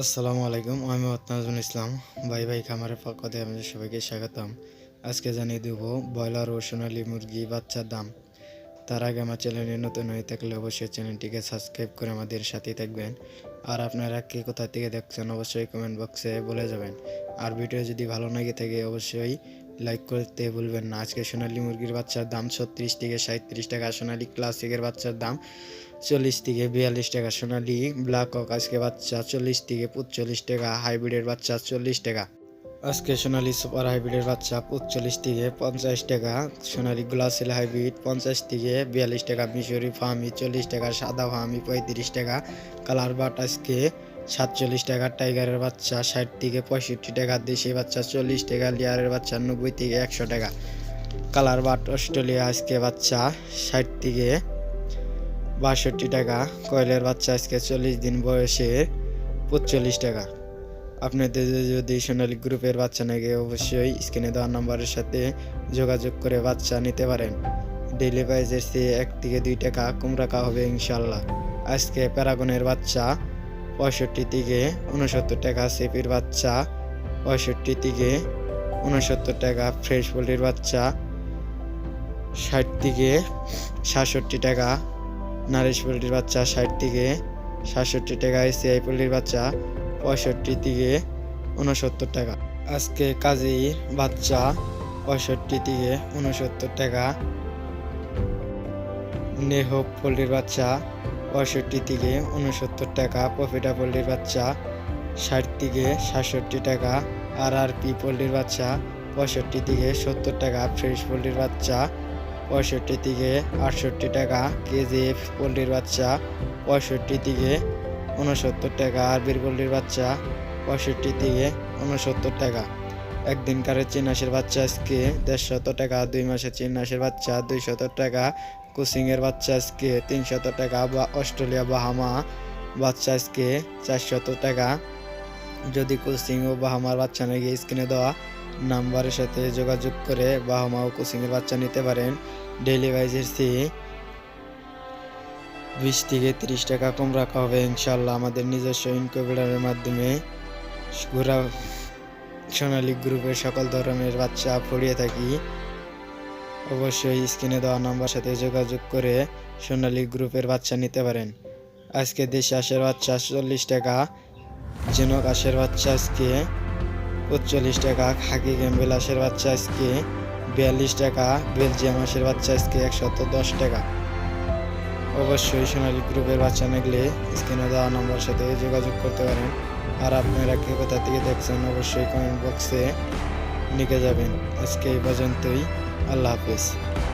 আসসালামু আলাইকুম, আমি নাজমুল ইসলাম। ভাই ভাই খামারের পক্ষ আপনাদের সবাইকে স্বাগতম। আজকে জানিয়ে দেব ব্রয়লার ও সোনালী মুরগি বাচ্চার দাম। তার আগে আমার চ্যানেলে নতুন হয়ে থাকলে অবশ্যই চ্যানেলটিকে সাবস্ক্রাইব করে আমাদের সাথেই থাকবেন। আর আপনারা কে কোথা থেকে দেখছেন অবশ্যই কমেন্ট বক্সে বলে যাবেন। আর ভিডিও যদি ভালো লাগে থাকে অবশ্যই লাইক করতে ভুলবেন না। আজকে সোনালী মুরগির বাচ্চার দাম ছত্রিশ থেকে সাঁত্রিশ টাকা। সোনালী ক্লাসিকের বাচ্চার দাম চল্লিশ থেকে বিয়াল্লিশ টাকা। সোনালি, ব্ল্যাক কক, আজকে বাচ্চা চল্লিশ থেকে পঁচল্লিশ টাকা, হাইব্রিডের বাচ্চা চল্লিশ টাকা। আজকে সোনালি সুপার হাইব্রিডের বাচ্চা পঁচল্লিশ থেকে পঞ্চাশ টাকা, সোনালি গ্লাসেল হাইব্রিড পঞ্চাশ থেকে বিয়াল্লিশ টাকা, মিশরি ফার্মি চল্লিশ টাকা, সাদা ফার্মি পঁয়ত্রিশ টাকা, কালার বাট আজকে সাতচল্লিশ টাকা, টাইগারের বাচ্চা ষাট থেকে পঁয়ষট্টি টাকা, দেশি বাচ্চা চল্লিশ টাকা, লিয়ারের বাচ্চা নব্বই থেকে একশো টাকা। কালার বাট অস্ট্রেলিয়া আজকে বাচ্চা ষাট থেকে বাষট্টি টাকা, কয়েলের বাচ্চা আজকে চল্লিশ দিন বয়সে পঁচল্লিশ টাকা। আপনাদের যদি সোনালী গ্রুপের বাচ্চা নাকি অবশ্যই স্ক্রিনে দেওয়া নাম্বারের সাথে যোগাযোগ করে বাচ্চা নিতে পারেন। ডেইলি প্রাইসের চেয়ে এক থেকে দুই টাকা কম রাখা হবে ইনশাল্লাহ আজকে প্যারাগনের বাচ্চা পঁয়ষট্টি থেকে উনসত্তর টাকা, সেপির বাচ্চা পঁয়ষট্টি থেকে উনসত্তর টাকা, ফ্রেশ পোল্ট্রির বাচ্চা ষাট থেকে সাতষট্টি টাকা নারিশ পোলট্রির বাচ্চা ষাট থেকে সাতষট্টি টাকা এসিআই পোলট্রির বাচ্চা পঁয়ষট্টি থেকে উনসত্তর টাকা। আজকে কাজী বাচ্চা পঁয়ষট্টি থেকে উনসত্তর টাকা, নেহ পোলট্রির বাচ্চা পঁয়ষট্টি থেকে উনসত্তর টাকা, প্রফিটা পোলট্রির বাচ্চা ষাট থেকে সাতষট্টি টাকা, আর আর পি পোলট্রির বাচ্চা পঁয়ষট্টি থেকে সত্তর টাকা, ফ্রেশ পোলট্রির বাচ্চা পঁয়ষট্টি থেকে আটষট্টি টাকা কেজিএফ পোলট্রির বাচ্চা, পঁয়ষট্টি থেকে উনসত্তর টাকা আরবির পোলট্রির বাচ্চা, পঁয়ষট্টি থেকে উনসত্তর টাকা। একদিনকারের চীন হাঁসের বাচ্চা আজকে দেড়শত টাকা, দুই মাসের চীন হাঁসের বাচ্চা দুইশত টাকা, কুসিংয়ের বাচ্চা আজকে তিনশত টাকা, বা অস্ট্রেলিয়া বাহামা বাচ্চা আজকে চারশত টাকা। যদি কোচিং ও বাহামার বাচ্চা নাকি স্ক্রিনে দেওয়া নাম্বারের সাথে যোগাযোগ করে বাহামা ও কোচিংয়ের বাচ্চা নিতে পারেন। ডেইলি ওয়াইজের চেয়ে বিশ থেকে তিরিশ টাকা কম রাখা হবে ইনশাল্লাহ আমাদের নিজস্ব ইনকিউবেটরের মাধ্যমে ঘোরা সোনালী গ্রুপের সকল ধরনের বাচ্চা পড়িয়ে থাকি। অবশ্যই স্ক্রিনে দেওয়া নাম্বার সাথে যোগাযোগ করে সোনালী গ্রুপের বাচ্চা নিতে পারেন। আজকে দেশে আশের বাচ্চা চল্লিশ টাকা জেনক আশের বাচ্চা আজকে পঁচল্লিশ টাকা, খাকি গ্যাম্বেল আসের বাচ্চা আজকে বিয়াল্লিশ টাকা, বেলজিয়াম আসের বাচ্চা আজকে একশত দশ টাকা। অবশ্যই সোনালী গ্রুপের বাচ্চা নিলে স্ক্রিনে দেওয়া নম্বর সাথে যোগাযোগ করতে পারেন। আর আপনারা কে কোথা থেকে দেখছেন অবশ্যই কমেন্ট বক্সে লিখে যাবেন। আজকে এই পর্যন্তই, আল্লাহ হাফেজ।